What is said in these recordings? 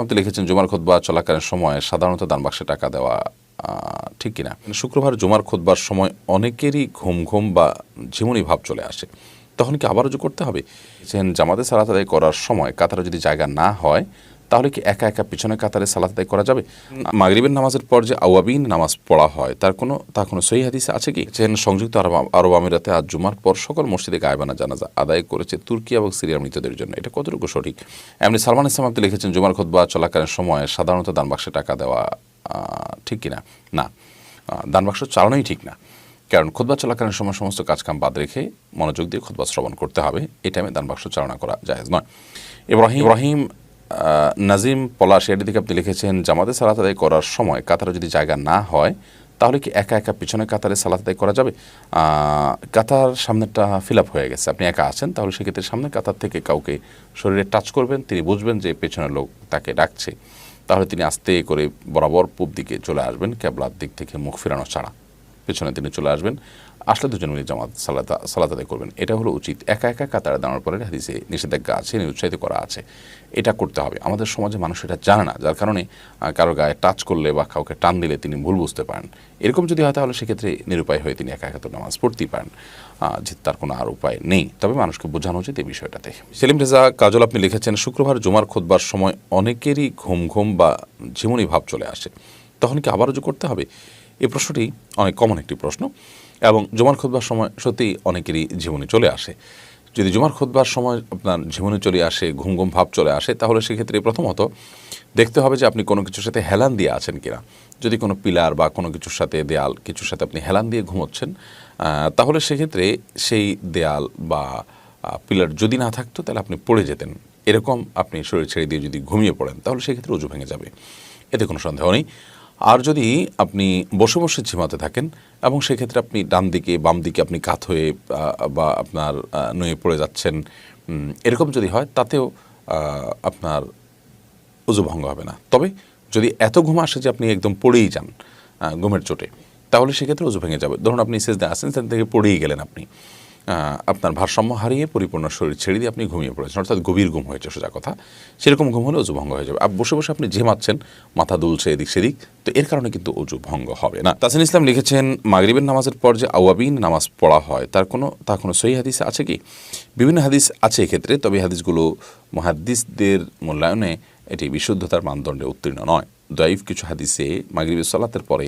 আপনি লিখেছেন, জুমার খোদবা চলাকালীন সময় সাধারণত দান বাক্সে টাকা দেওয়া ঠিক কিনা? শুক্রবার জুমার খোদবার সময় অনেকেরই ঘুম ঘুম বা ঝিমুনি ভাব চলে আসে। তখন কি আবারও করতে হবে? জামাতে সালাত আদায় করার সময় কাতারে যদি জায়গা না হয় তাহলে কি একা একা পিছনে কাতারে সালাত আদায় করা যাবে? মাগরিবের নামাজের পর যে আওয়াবিন নামাজ পড়া হয়, তার কোনো তার কোনো সহি হাদিসে আছে কি? যেন সংযুক্ত আরব আরব আমিরাতে আজ জুমার পর সকল মসজিদে গায়বানা জানাজা আদায় করেছে তুর্কি এবং সিরিয়ার মৃতদের জন্য। এটা কতটুকু সঠিক? এমনি সালমান ইসলাম আপনি লিখেছেন, জুমার খোদবা চলাকালীন সময় সাধারণত দান বাক্সে টাকা দেওয়া ঠিক কিনা? না। দান বাক্স চালানোই ঠিক না। কারণ খোদবা চলাকালীন সময় সমস্ত কাজকাম বাদ রেখে মনোযোগ দিয়ে খোদবা শ্রবণ করতে হবে। এই টাইমে দান বাক্স চালনা করা জায়েজ নয়। ইব্রাহিম ইব্রাহিম নাজিম পলাশ, এর দিকে আপনি লিখেছেন, জামাতে সালাত আদায় করার সময় কাতারে যদি জায়গা না হয়, তাহলে কি একা একা পিছনে কাতারে সালাত আদায় করা যাবে? কাতার সামনেটা ফিল আপ হয়ে গেছে। আপনি একা আছেন, তাহলে সেক্ষেত্রে সামনে কাতার থেকে কাউকে শরীরে টাচ করবেন, তিনি বুঝবেন যে পেছনের লোক তাকে ডাকছে। তাহলে তিনি আস্তে করে বরাবর পূব দিকে চলে আসবেন ক্যাবলার দিক থেকে মুখ ফেরানো ছাড়া। পেছনে তিনি চলে আসবেন। আসলে দুজন মিলে জামাত সালাত সালাত আদায় করবেন। এটা হলো উচিত। একা একা কাতারে দাঁড়ানোর পরে হাদিসে নিষেধাজ্ঞা আছে, নিরুৎসাহিত করা আছে। এটা করতে হবে। আমাদের সমাজে মানুষ এটা জানে না, যার কারণে কারও গায়ে টাচ করলে বা কাউকে টান দিলে তিনি ভুল বুঝতে পারেন। এরকম যদি হয় তাহলে সেক্ষেত্রে নিরুপায় হয়ে তিনি একা একা তো নামাজ পড়তেই পারেন। যে তার কোনো আর উপায় নেই। তবে মানুষকে বোঝানো উচিত এই বিষয়টাতে। সেলিম রেজা, কাজল, আপনি লিখেছেন, শুক্রবার জুমার খোদবার সময় অনেকেরই ঘুম ঘুম বা ঝিমুনি ভাব চলে আসে। তখন কি আবার রুজু করতে হবে? এই প্রশ্নটি অনেক কমন একটি প্রশ্ন এবং জুমার খোদবার সময় সত্যিই অনেকেরই জীবনে চলে আসে। যদি জুমার খোদবার সময় আপনার জীবনে চলে আসে, ঘুম ঘুম ভাব চলে আসে, তাহলে সেক্ষেত্রে প্রথমত দেখতে হবে যে আপনি কোনো কিছুর সাথে হেলান দিয়ে আছেন কিনা। যদি কোনো পিলার বা কোনো কিছুর সাথে দেয়াল, কিছুর সাথে আপনি হেলান দিয়ে ঘুমোচ্ছেন তাহলে সেক্ষেত্রে সেই দেয়াল বা পিলার যদি না থাকতো তাহলে আপনি পড়ে যেতেন। এরকম আপনি শরীর ছেড়ে দিয়ে যদি ঘুমিয়ে পড়েন, তাহলে সেক্ষেত্রে উজু ভেঙে যাবে। এতে কোনো সন্দেহ নেই। আর যদি আপনি বসে বসে ঝিমাতে থাকেন এবং সেক্ষেত্রে আপনি ডান দিকে, বাম দিকে আপনি কাত হয়ে বা আপনার নুয়ে পড়ে যাচ্ছেন এরকম যদি হয় তাতেও আপনার উজু ভঙ্গ হবে না। তবে যদি এত ঘুম আসে যে আপনি একদম পড়েই যান ঘুমের চোটে, তাহলে সেক্ষেত্রে উজু ভেঙে যাবে। ধরুন আপনি সেজদা আসেন, সেখান থেকে পড়েই গেলেন আপনি। আপনার ভারসাম্য হারিয়ে পরিপূর্ণ শরীর ছেড়ে দিয়ে আপনি ঘুমিয়ে পড়েছেন, অর্থাৎ গভীর ঘুম হয়েছে, সোজা কথা। সেরকম ঘুম হলে অজু ভঙ্গ হয়ে যাবে। আর বসে বসে আপনি ঝেমাচ্ছেন, মাথা দুলছে, এদিক সেদিক, তো এর কারণে কিন্তু অজু ভঙ্গ হবে না। তাসিন ইসলাম লিখেছেন, মাগরিবের নামাজের পর যে আওয়াবিন নামাজ পড়া হয়, তার কোনো তার কোনো সহি হাদিস আছে কি? বিভিন্ন হাদিস আছে এক্ষেত্রে, তবে হাদিসগুলো মহাদ্দিসদের মূল্যায়নে এটি বিশুদ্ধতার মানদণ্ডে উত্তীর্ণ নয়। দয়ীফ কিছু হাদিসে মাগরিবের সালাতের পরে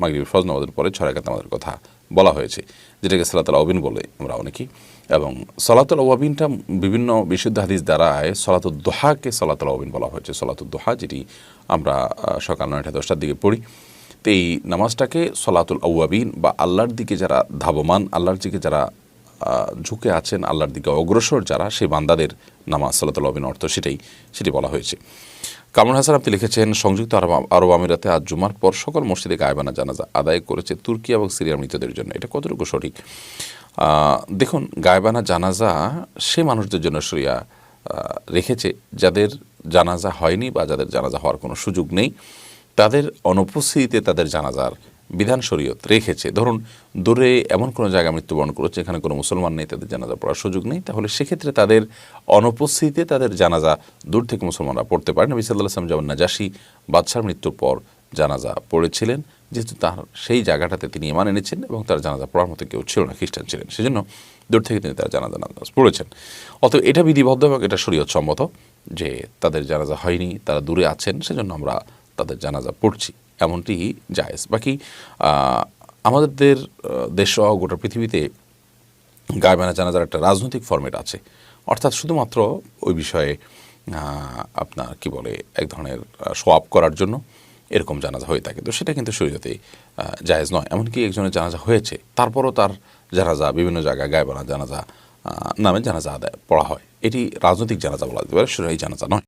মাগরিবের ফজ নামাজের পরে ছয় রাকাত নামাজের কথা বলা হয়েছে, যেটাকে সালাতুল আবিন বলে আমরা অনেকেই। এবং সলাতুল ওয়াবিনটা বিভিন্ন বিশুদ্ধ হাদিস দ্বারায় সলাতুল দোহাকে সলাতুল আবিন বলা হয়েছে। সলাতুল দোহা যেটি আমরা সকাল নয়টা দশটার দিকে পড়ি। তো এই নামাজটাকে সলাতুল আউয়াবিন বা আল্লাহর দিকে যারা ধাবমান, আল্লাহর দিকে যারা ঝুঁকে আছেন আল্লাহর দিকে অগ্রসর যারা, সেই বান্দাদের নামাজ সাল্লাতুল আবিন অর্থ সেটাই, সেটি বলা হয়েছে। কামরুল হাসান আপনি লিখেছেন, সংযুক্ত আরব আরব আমিরাতে আজ জুমার পর সকল মসজিদে গায়বানা জানাজা আদায় করেছে তুর্কি এবং সিরিয়ার মৃতদের জন্য। এটা কতটুকু সঠিক? দেখুন, গায়বানা জানাজা সে মানুষদের জন্য সরিয়া রেখেছে। যাদের জানাজা হয়নি বা যাদের জানাজা হওয়ার কোনো সুযোগ নেই, তাদের অনুপস্থিতিতে তাদের জানাজার বিধান শরীয়ত রেখেছে। ধরুন, দূরে এমন কোনো জায়গায় মৃত্যুবরণ করেছে এখানে কোনো মুসলমান নেই, তাদের জানাজা পড়ার সুযোগ নেই, তাহলে সেক্ষেত্রে তাদের অনুপস্থিতিতে তাদের জানাজা দূর থেকে মুসলমানরা পড়তে পারেন নবী সাল্লাহ আসলাম যেমন নাজাসি বাদশার মৃত্যুর পর জানাজা পড়েছিলেন, যেহেতু তার সেই জায়গাটাতে তিনি ইমান এনেছেন এবং তার জানাজা পড়ার মতো কেউ ছিল না, খ্রিস্টান ছিলেন। সেজন্য দূর থেকে তিনি তার জানাজা নামাজ পড়েছেন। অতএব এটা বিধিবদ্ধ এবং এটা শরীয়ত সম্মত যে তাদের জানাজা হয়নি, তারা দূরে আছেন, সেজন্য আমরা তাদের জানাজা পড়ছি। এমনটি জায়েজ। বাকি আমাদের দেশ সহ গোটা পৃথিবীতে গায়বানা জানাজার একটা রাজনৈতিক ফর্মেট আছে। অর্থাৎ শুধুমাত্র ওই বিষয়ে আপনার কি বলে, এক ধরনের সোয়াপ করার জন্য এরকম জানাজা হয়ে থাকে। তো সেটা কিন্তু শরীরতে জায়েজ নয়। এমনকি একজনের জানাজা হয়েছে, তারপরও তার জানাজা, বিভিন্ন জায়গায় গায়বানা জানাজা নামে জানাজা আদায় পড়া হয়। এটি রাজনৈতিক জানাজা বলা যেতে পারে সেটাই জানাজা নয়।